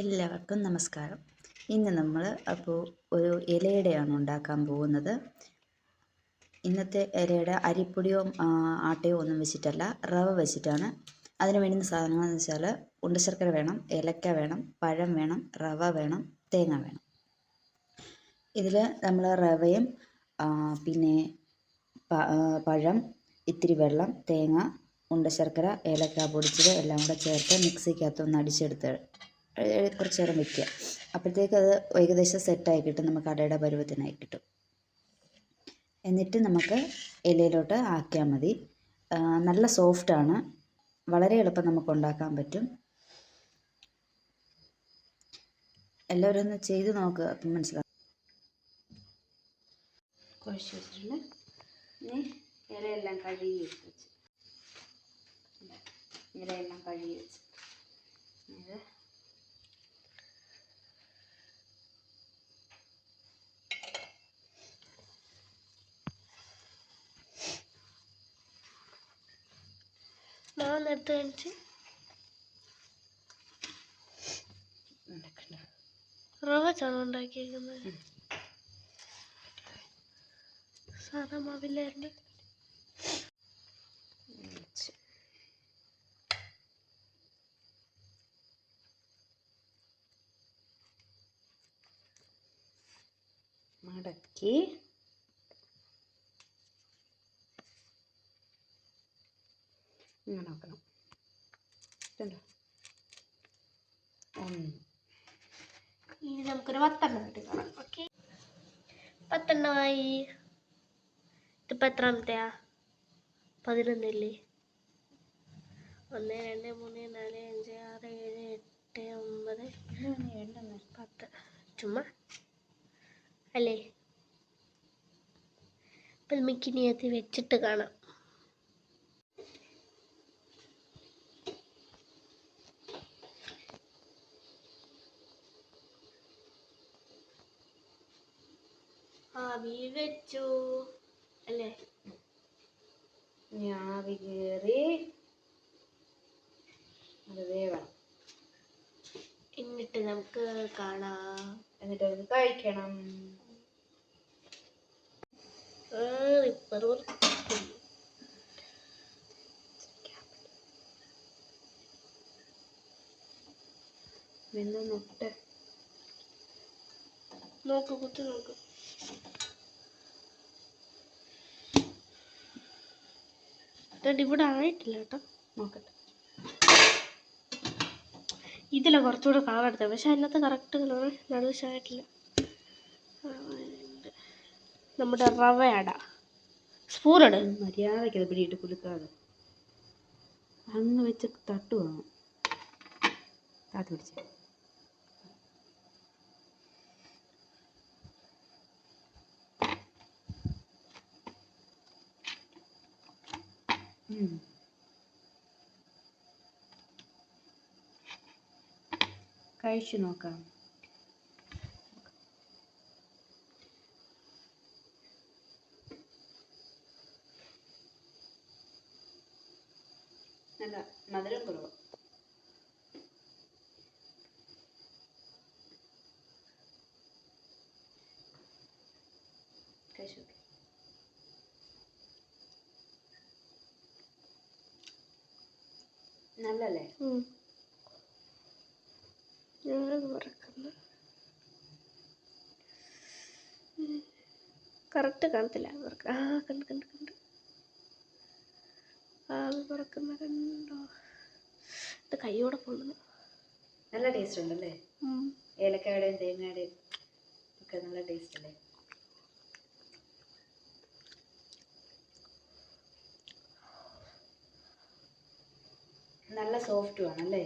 എല്ലാവർക്കും നമസ്കാരം. ഇന്ന് നമ്മൾ അപ്പോൾ ഒരു ഇലയുടെയാണ് ഉണ്ടാക്കാൻ പോകുന്നത്. ഇന്നത്തെ ഇലയുടെ അരിപ്പൊടിയോ ആട്ടയോ ഒന്നും വെച്ചിട്ടല്ല റവ വെച്ചിട്ടാണ്. അതിന് വേണ്ടുന്ന സാധനങ്ങളെന്ന് വെച്ചാൽ ഉണ്ടശർക്കര വേണം ഏലക്ക വേണം പഴം വേണം റവ വേണം തേങ്ങ വേണം. ഇതിൽ നമ്മൾ റവയും പിന്നെ പഴം ഇത്തിരി വെള്ളം തേങ്ങ ഉണ്ടശർക്കര ഏലക്ക പൊടിച്ചത് എല്ലാം കൂടെ ചേർത്ത് മിക്സിക്കകത്തൊന്ന് അടിച്ചെടുത്ത് കുറച്ച് നേരം വെക്കുക. അപ്പോഴത്തേക്ക് അത് ഏകദേശം സെറ്റായി കിട്ടും. നമുക്ക് അടയുടെ പരുവത്തിനായി കിട്ടും. എന്നിട്ട് നമുക്ക് ഇലയിലോട്ട് ആക്കിയാൽ മതി. നല്ല സോഫ്റ്റാണ് വളരെ എളുപ്പം നമുക്ക് ഉണ്ടാക്കാൻ പറ്റും. എല്ലാവരും ഒന്ന് ചെയ്ത് നോക്കുക അപ്പം മനസ്സിലാവും. കുഴച്ച് വെച്ചിട്ടുണ്ട്. ഇലയെല്ലാം കഴുകി വെച്ച് ഇലയെല്ലാം കഴുകി വെച്ച്. ഞാൻ എടുത്ത് കഴിച്ച് നടക്കണ്ട റവ ചാണ് ഉണ്ടാക്കിയേക്കുന്നത് സാധാ മാവില്ലായിരുന്നു വെച്ച് മടക്കി ഇങ്ങനെ വെക്കണം. ഇതുണ്ടോ? ഒന്ന് ഇനി നമുക്കൊരു പത്തെണ്ണം ഇട്ട് കാണാം. ഓക്കെ? പത്തെണ്ണമായി. ഇതിപ്പോൾ എത്രാമത്തെയാ? പതിനൊന്നല്ലേ? ഒന്ന് രണ്ട് മൂന്ന് നാല് അഞ്ച് ആറ് ഏഴ് എട്ട് ഒമ്പത്. പത്ത്. ചുമ്മാ. അല്ലേ? അപ്പം ഇനി അത് വെച്ചിട്ട് കാണാം. ആവി വെച്ചു. അല്ലേ? ആവി കയറി അത് വേണം എന്നിട്ട് നമുക്ക് കാണാം. എന്നിട്ട് നമുക്ക് കഴിക്കണം. റിപ്പർ നോക്കട്ടെ. നോക്ക് കുത്തി നോക്ക്. ഇതുണ്ട് ഇവിടെ ആയിട്ടില്ല കേട്ടോ. നോക്കട്ടെ. ഇതില കുറച്ചുകൂടെ കളർ എടുത്തത്. പക്ഷെ അതിനകത്ത് കറക്റ്റ് കളർ നടുവശമായിട്ടില്ല നമ്മുടെ റവ അട സ്പൂൺ ഇട്. മര്യാദയ്ക്ക് അത് പിടിയിട്ട് കുലുക്കാതെ. അങ്ങ് വെച്ച് തട്ടു വാങ്ങും താത്തി പിടിച്ച. കഴിച്ചു നോക്കാം നല്ല മധുരം കുറവ് കഴിച്ചു നോക്ക്. നല്ലല്ലേ? ഞാനത് മറക്കുന്നു. കറക്റ്റ് കാണത്തില്ല. മറക്ക. ആ കണ്ട് കണ്ട് കണ്ട്. ആ അത് മറക്കുന്ന കണ്ടോ? ഇത് കൈയോടെ പൊള്ളുന്നു നല്ല ടേസ്റ്റ് ഉണ്ടല്ലേ? ഏലക്കായുടെയും തേങ്ങയുടെയും ഒക്കെ നല്ല ടേസ്റ്റ് അല്ലേ? നല്ല സോഫ്റ്റും ആണല്ലേ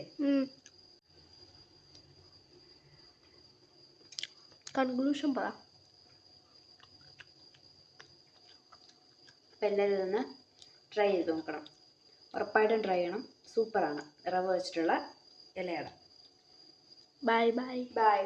കൺക്ലൂഷൻ പറ. അപ്പം എല്ലാവരും ഇതൊന്ന് ട്രൈ ചെയ്ത് നോക്കണം. ഉറപ്പായിട്ടും ട്രൈ ചെയ്യണം. സൂപ്പറാണ് റവ വെച്ചിട്ടുള്ള ഇലയട ബൈ ബൈ ബൈ